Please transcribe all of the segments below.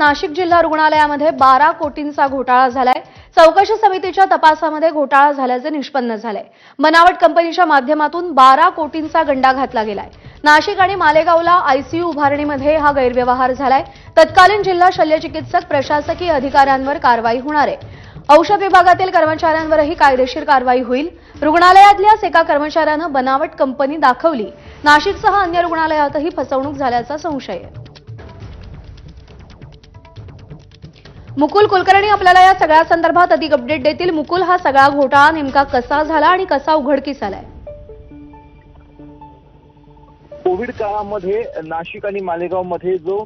नाशिक जिल्हा रुग्णालयामध्ये बारा कोटींचा घोटाळा झालाय. चौकशी समितीच्या तपासामध्ये घोटाळा झाल्याचे निष्पन्न झालंय. बनावट कंपनीच्या माध्यमातून बारा कोटींचा गंडा घातला गेलाय. नाशिक आणि मालेगावला आयसीयू उभारणीमध्ये हा गैरव्यवहार झालाय. तत्कालीन जिल्हा शल्यचिकित्सक प्रशासकीय अधिकाऱ्यांवर कारवाई होणार आहे. औषध विभागातील कर्मचाऱ्यांवरही कायदेशीर कारवाई होईल. रुग्णालयातल्याच एका कर्मचाऱ्यानं बनावट कंपनी दाखवली. नाशिकसह अन्य रुग्णालयातही फसवणूक झाल्याचा संशय आहे. मुकुल कुलकर्णी आपल्याला या सगळ्या संदर्भात अधिक अपडेट देतील. मुकुल हा सगळा घोटाळा नेमका कसा झाला आणि कसा उघडकीस आलाय? कोविड काळामध्ये नाशिक आणि मालेगावमध्ये जो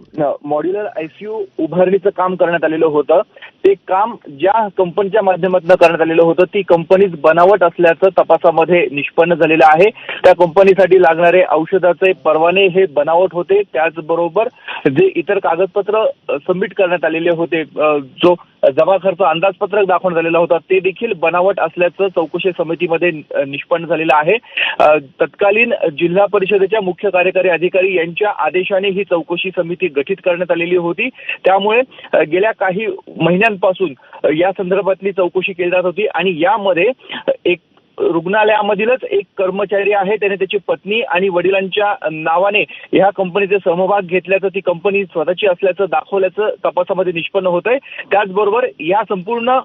मॉड्युलर आयसीयू उभारणीचं काम करण्यात आलेलं होतं ते काम ज्या कंपनीच्या माध्यमातून करण्यात आलेलं होतं ती कंपनीच बनावट असल्याचं तपासामध्ये निष्पन्न झालेलं आहे. त्या कंपनीसाठी लागणारे औषधाचे परवाने हे बनावट होते. त्याचबरोबर जे इतर कागदपत्र सबमिट करण्यात आलेले होते जो जमा खर्च अंदाजपत्रक दाखवण झालेला होता. ते देखील बनावट असल्याचं चौकशी समितीमध्ये निष्पन्न झालेलं आहे. तत्कालीन जिल्हा परिषदेच्या मुख्य कार्यकारी अधिकारी यांच्या आदेशाने ही चौकशी समिती गठीत करण्यात आलेली होती. त्यामुळे गेल्या काही महिन्यांपासून या संदर्भातली चौकशी केली जात होती आणि यामध्ये एक रुग्णालयामधीलच एक कर्मचारी आहे त्याने त्याची पत्नी आणि वडिलांच्या नावाने ह्या कंपनीचे समभाग घेतल्याचं ती कंपनी स्वतःची असल्याचं दाखवल्याचं तपासामध्ये निष्पन्न होत आहे त्याचबरोबर या संपूर्ण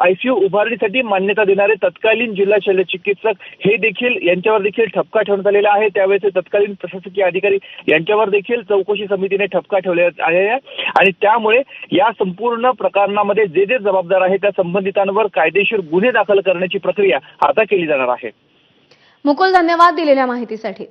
आयसीयू उभारणीसाठी मान्यता देणारे तत्कालीन जिल्हा शल्य चिकित्सक हे देखील यांच्यावर देखील ठपका ठेवण्यात आलेला आहे. त्यावेळेस तत्कालीन प्रशासकीय अधिकारी यांच्यावर देखील चौकशी समितीने ठपका ठेवण्यात आलेला आहे आणि त्यामुळे या संपूर्ण प्रकरणामध्ये जे जे जबाबदार आहेत त्या संबंधितांवर कायदेशीर गुन्हे दाखल करण्याची प्रक्रिया आता केली जाणार आहे. मुकुल धन्यवाद दिलेल्या माहितीसाठी.